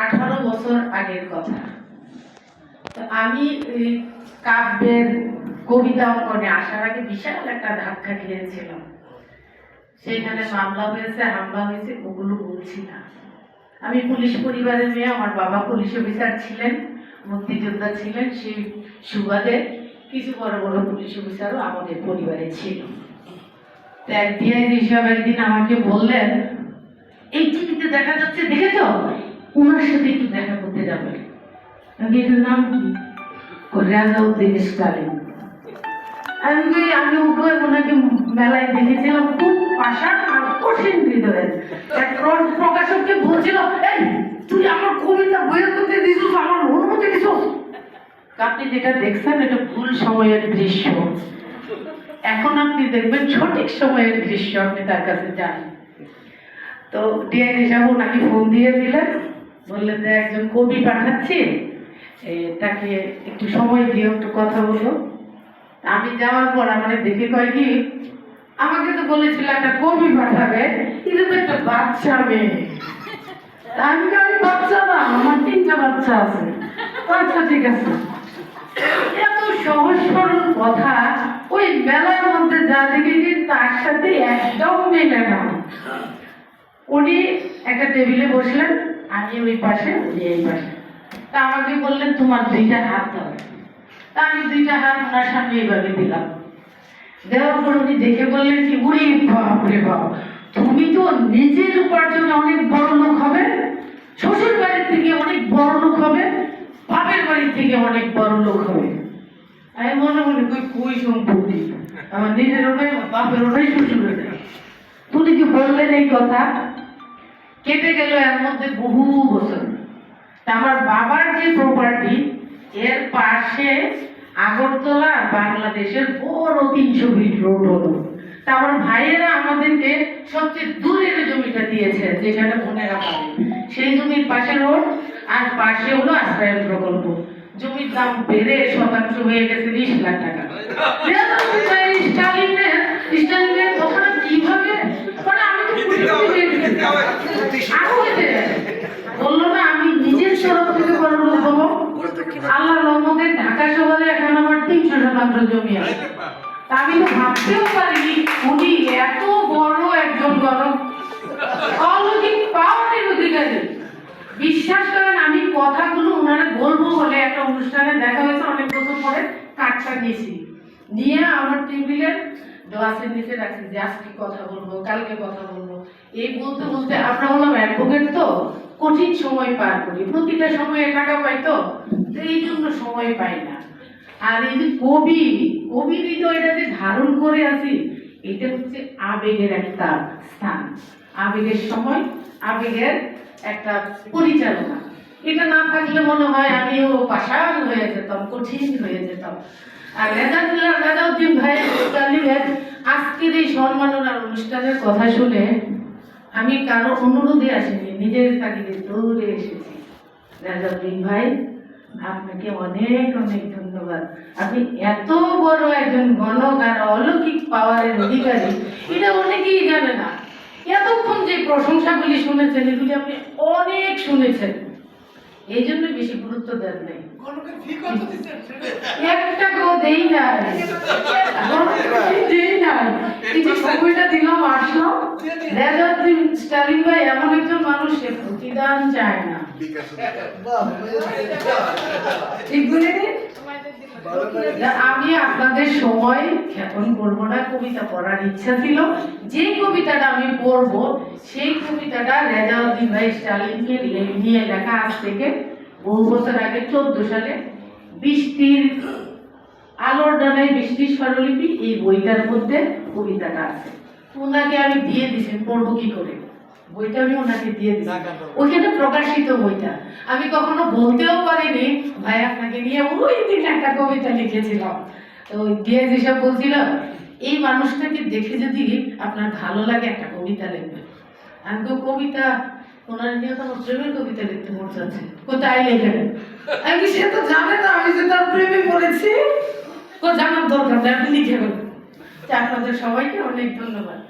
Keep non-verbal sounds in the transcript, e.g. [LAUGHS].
আঠারো বছর আগের কথা। তো আমি কাব্যের কবিতা অঙ্কনে আসার আগে বিশাল একটা ধাক্কা খেয়েছিলাম। সেইখানে মামলা হয়েছে, হামলা হয়েছে, ওগুলো বলছি না। আমি পুলিশ পরিবারের মেয়ে, আমার বাবা পুলিশ অফিসার ছিলেন, মুক্তিযোদ্ধা ছিলেন, সেই সুবাদে কিছু বড় বড় পুলিশ অফিসারও আমাদের পরিবারে ছিল। তো এক ডিআইজি হিসাবে একদিন আমাকে বললেন, এই টিভিতে দেখা যাচ্ছে, দেখেছ? ওনার সাথে একটু দেখা করতে যাবে। আমি এটার নাম কি? রাজাউদ্দিন স্টালিন। আমি আমি ওকে ওনাকে মেলায় দেখেছিলাম, খুব পাশান আর কঠিন হৃদয়ের এক প্র- প্রকাশককে বলছিল, এই, তুই আমার কবিতা বইয়ের করতে দিছিস আমার অনুমতি দিছিস আপনি যেটা দেখছেন, এটা ভুল সময়ের দৃশ্য। এখন আপনি দেখবেন সঠিক সময়ের দৃশ্য, আপনি তার কাছে যান। তো ডিআইজি সাহেব ওনাকে ফোন দিয়ে দিলেন। বললেন যে একজন কবি পাঠাচ্ছি তাকে একটু সময় দিয়ে একটু কথা বলো। আমি যাওয়ার পর আমার দেখে কয় কি, আমাকে তো বলেছিল একটা কবি পাঠাবে, কিন্তু তো একটা বাচ্চা মেয়ে। আমি আমি বাচ্চা না, আমার তিনটা বাচ্চা আছে। আচ্ছা ঠিক আছে। এত সহজ সরল কথা, ওই মেলার মধ্যে যা দেখেছি তার সাথে একদম মেলে না। উনি একটা টেবিলে বসলেন আমি ওই পাশে উনি এই পাশে। তা আমাকে বললেন, তোমার দুইটা হাত দাও তা আমি দুইটা হাত ওনার সামনে এইভাবে দিলাম। দেওয়ার পর উনি দেখে বললেন কি উড়ে বাপ রে বাপ, তুমি তো নিজের উপার্জনে অনেক বড় লোক হবে, শ্বশুর বাড়ির থেকে অনেক বড় লোক হবে, বাপের বাড়ির থেকে অনেক বড় লোক হবে। আমি মনে মনে কই কই সম্পত্তি? আমার নিজেরও নয় আমার বাপেরও নয় শ্বশুরের। নয় তুমি কি বললেন এই কথা? কেটে গেল এর মধ্যে বহু বছর। আমার বাবার যে প্রপার্টি এর পাশে আগরতলা বাংলাদেশের বড় তিনশো ফিট রোড হলো। আমার ভাইয়েরা আমাদেরকে সবচেয়ে দূরের জমিটা দিয়েছে, যেখানে বোনেরা পাবে সেই জমির পাশে রোড আর পাশে হলো আশ্রয়ন প্রকল্প। জমির দাম বেড়ে শতাংশ হয়ে গেছে বিশ লাখ টাকা [LAUGHS] স্টালিনের স্টালিনের কথাটা কীভাবে মানে আমি তো খুশি খুশি হয়ে গেছি। আরও হয়েছে। বলল, না, আমি নিজের থেকে এখন আমার জমি আছে। আমি তো ভাবতেও পারিনি, উনি এত একজন অধিকারী বিশ্বাস করেন, আমি কথাগুলো ওনারা বলব বলে একটা অনুষ্ঠানে দেখা হয়েছে, অনেক বছর পরে কাঠটা নিয়েছি। নিয়ে আমার টেবিলের গ্লাসের নিচে রাখছি যে আজকে কথা বলব? কালকে কথা বলব। এই বলতে বলতে আমরা হলাম অ্যাডভোকেট তো, কঠিন সময় পার করি। প্রতিটা সময়ে টাকা পাই তো এই জন্য সময় পাই না। আর এই যে কবি কবি হৃদয়টা যে ধারণ করে আছি, এটা হচ্ছে আবেগের একটা স্থান। আবেগের সময়, আবেগের একটা পরিচালনা। এটা না থাকলে মনে হয় আমিও পাশাল হয়ে যেতাম, কঠিন হয়ে যেতাম। আর রেজাউদ্দিন ভাই আজকের এই সম্মাননার অনুষ্ঠানের কথা শুনে আমি কারও অনুরোধে আসিনি নিজের তাগিদে দৌড়ে এসেছি। রেজাউদ্দিন ভাই আপনাকে অনেক অনেক ধন্যবাদ। আপনি এত বড় একজন গণক আর অলৌকিক পাওয়ারের অধিকারী এটা অনেকেই জানে না। এতক্ষণ যে প্রশংসাগুলি শুনেছেন এগুলি আপনি অনেক শুনেছেন। এই জন্য বেশি গুরুত্ব দেন নাই। একটা কেউ দেই নাই দেই নাই এই যে সময়টা দিলাম আসলাম রেজাউদ্দিন স্টালিন ভাই এমন একজন মানুষ প্রতিদান চায় না। ঠিক আমি আপনাদের সময় খ্যাপন করব না, কবিতা পড়ার ইচ্ছা ছিল। যে কবিতাটা আমি পড়ব, সেই কবিতাটা রেজাউদ্দিন ভাই স্টালিনকে নিয়ে লেখা আজ থেকে বহু বছর আগে, চোদ্দ সালে। বৃষ্টির আলোর ডানায় বৃষ্টির স্বরলিপি, এই বইটার মধ্যে কবিতাটা আছে। ওনাকে আমি দিয়ে দিছি পড়ব কি করে? বইটা আমি ওনাকে দিয়ে ওইখানে প্রকাশিত বইটা। আমি কখনো বলতেও পারিনি। ভাই আপনাকে নিয়ে ওই দিন একটা কবিতা লিখেছিলাম। তো দিয়ে যেসব বলছিলাম এই মানুষটাকে দেখে যদি আপনার ভালো লাগে একটা কবিতা লিখবেন আমি তো কবিতা ওনার নিয়ে তো আমার প্রেমের কবিতা লিখতে মন কোথায় লিখবেন আমি সে তো জানে না আমি যে তার প্রেমে পড়েছি। ও জানার দরকার আপনি লিখে আপনাদের সবাইকে অনেক ধন্যবাদ।